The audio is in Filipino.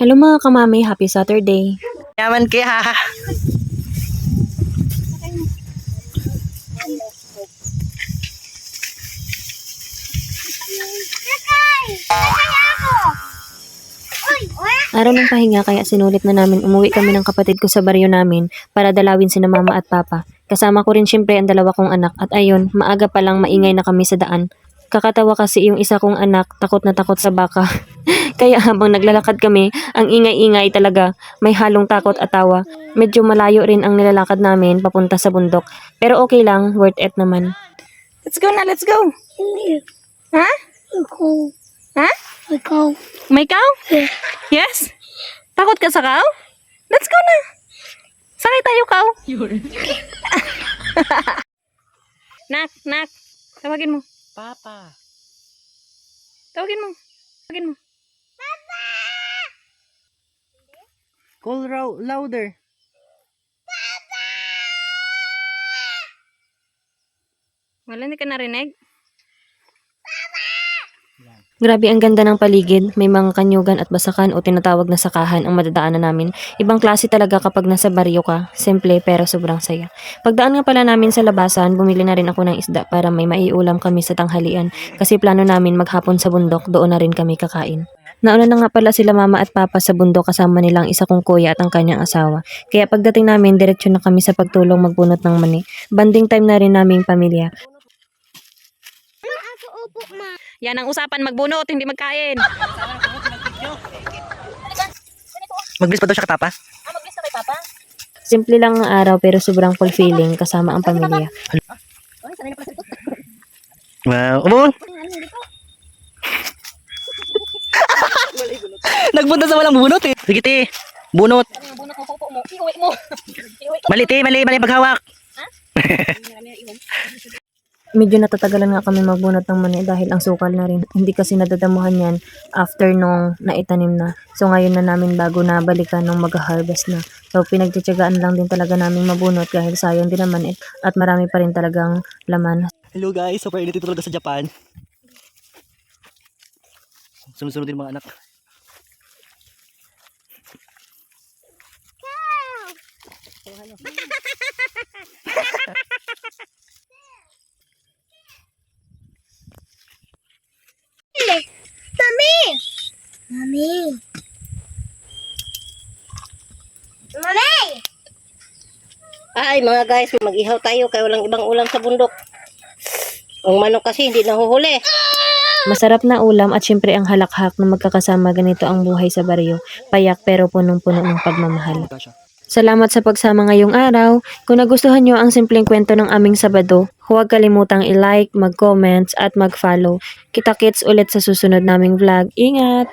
Hello mga kamami, happy Saturday. Yaman kaya. Araw ng pahinga kaya sinulit na namin umuwi kami ng kapatid ko sa baryo namin para dalawin sina mama at papa. Kasama ko rin syempre ang dalawa kong anak at ayun, maaga pa lang maingay na kami sa daan. Kakatawa kasi yung isa kong anak takot na takot sa baka. kaya habang naglalakad kami, ang ingay-ingay talaga, may halong takot at tawa. Medyo malayo rin ang nilalakad namin papunta sa bundok. Pero okay lang, worth it naman. Let's go na, let's go. Hindi. Ha? Ikaw. Ha? Ikaw. May cow? Yes? Takot ka sa cow? Let's go na. Sakay tayo, cow. nak, nak. Tawagin mo. Papa. Tawagin mo. Tawagin mo. Call raw louder. Wala, hindi ka narinig? Grabe ang ganda ng paligid, may mga kanyugan at basakan o tinatawag na sakahan ang madadaanan namin. Ibang klase talaga kapag nasa baryo ka, simple pero sobrang saya. Pagdaan nga pala namin sa labasan, bumili na rin ako ng isda para may maiulam kami sa tanghalian kasi plano namin maghapon sa bundok, doon na rin kami kakain. Nauna na nga pala sila mama at papa sa bundok kasama nilang isa kong kuya at ang kanyang asawa. Kaya pagdating namin, diretsyo na kami sa pagtulong magbunot ng mani. Banding time na rin naming pamilya. Yan ang usapan, magbunot, hindi magkain. Mag-bless pa daw siya kay Papa? Simple lang ang araw pero sobrang fulfilling kasama ang pamilya. Wow. Umon! Nagpunta sa walang bunot eh. Sige te. Bunot. Mali te, mali, mali paghawak. Medyo natatagalan nga kami magbunot ng mani dahil ang sukal na rin. Hindi kasi nadadamuhan yan after nung naitanim na. So ngayon na namin bago na balikan nung mag-harvest na. So pinagtsatsagaan lang din talaga namin mabunot dahil sayang din naman eh. At marami pa rin talagang laman. Hello guys, super init ito talaga sa Japan. Sunod-sunod din mga anak. Mami! Mami! Mami! Ay mga guys, mag-ihaw tayo kaya walang ibang ulam sa bundok. Ang manok kasi hindi nahuhuli. Masarap na ulam at syempre ang halakhak na magkakasama ganito ang buhay sa baryo. Payak pero punong-puno ng pagmamahal. Salamat sa pagsama ngayong araw. Kung nagustuhan nyo ang simpleng kwento ng aming Sabado, huwag kalimutang i-like, mag-comments at mag-follow. Kita-kits ulit sa susunod naming vlog. Ingat!